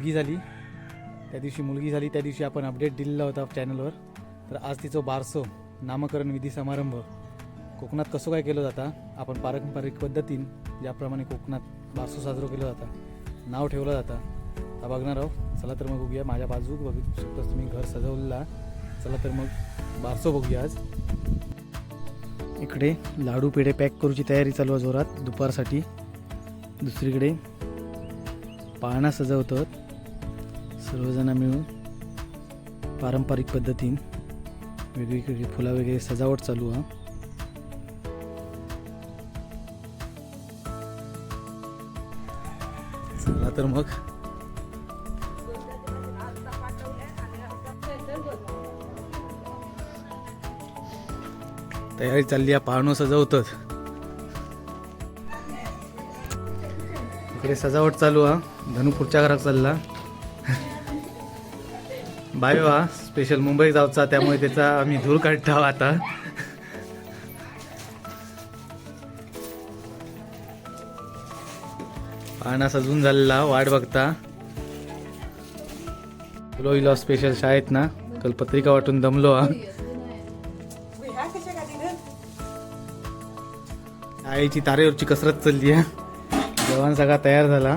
मुलगी झाली. त्या दिवशी मुलगी झाली त्या दिवशी आपण अपडेट दिलेला होता चॅनलवर. तर आज तिचं बारसो नामकरण विधी समारंभ. कोकणात कसं काय केलं जातं आपण पारंपरिक पद्धतीन ज्याप्रमाणे कोकणात बारसो साजरं केलं जातं नाव ठेवलं जातं. हा बघणार आहोत. चला तर मग बघूया. माझ्या बाजूक बघू शकता तुम्ही घर सजवलेला. चला तर मग बारसो बघूया आज. इकडे लाडू पेढे पॅक करूची तयारी चालू आहे जोरात. दुपारसाठी. दुसरीकडे पाळणा सजवतात. सर्वजण मिळून पारंपरिक पद्धतीन वेगवेगळी फुला वगैरे सजावट चालू हा चला तर मग. तयारी चालली आहे पाहणं सजवतात. इकडे सजावट चालू हा धनुपूरच्या घरात चालला. बायो हा स्पेशल मुंबई जाऊचा त्यामुळे त्याचा आम्ही धूर काढतो आता. पाना सजून झालेला वाट बघता. तुला इलो स्पेशल शाळेत ना काल पत्रिका वाटून दमलो हा. आईची तारेवरची कसरत चालली आहे जेवण सगळा तयार झाला.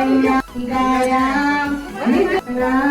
Ram, Ram, Ram,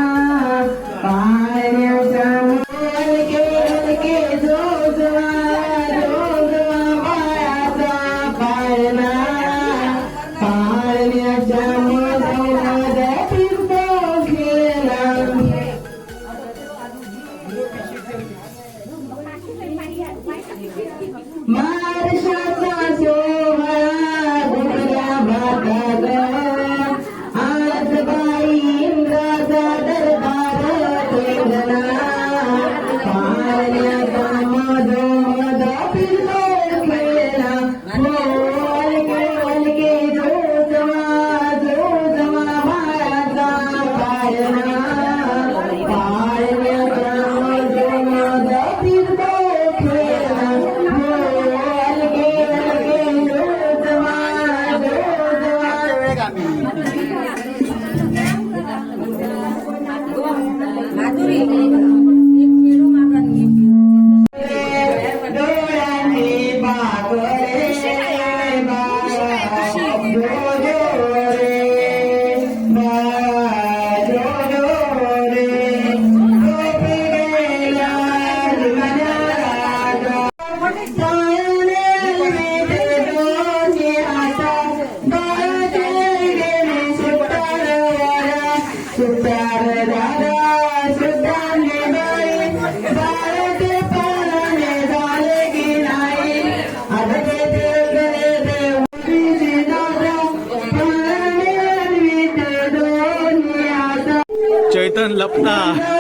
Lapna.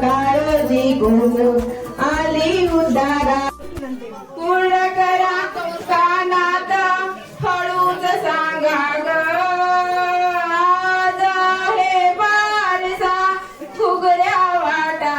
काळजी गुण आली उदारा पूर्ण करा कानात हळूच सांगा ग. हे बारसा फुगऱ्या वाटा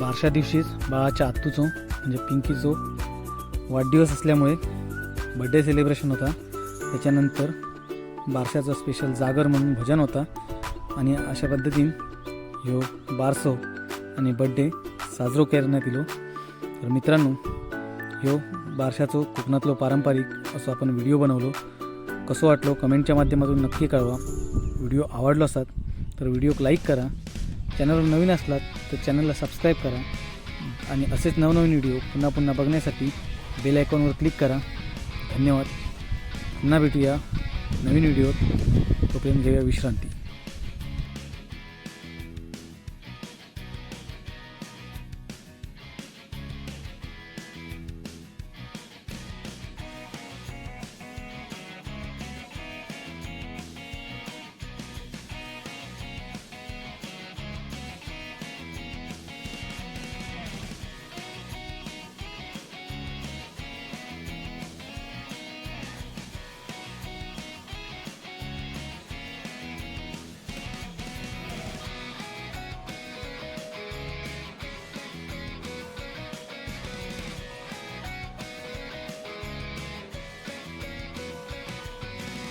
बारशा दिवशीच बाळाच्या आत्तूचो म्हणजे पिंकीचो वाढदिवस असल्यामुळे बड्डे सेलिब्रेशन होता. त्याच्यानंतर बारशाचा स्पेशल जागर म्हणून भजन होता. आणि अशा पद्धतीन ह्यो बारसो आणि बड्डे साजरो करण्यात येलो तर मित्रांनो ह्यो बारशाचो कोकणातलो पारंपरिक असो आपण व्हिडिओ बनवलो. कसो वाटलो? कमेंटच्या माध्यमातून नक्की कळवा. व्हिडिओ आवडलो असतात तर व्हिडिओक लाईक करा. चॅनलवर नवीन असलात तर चॅनलला सबस्क्राईब करा आणि असेच नवनवीन व्हिडिओ पुन्हा पुन्हा बघण्यासाठी बेल आयकॉनवर क्लिक करा. धन्यवाद. पुन्हा भेटूया नवीन व्हिडिओत. तोपर्यंत घेऊया विश्रांती.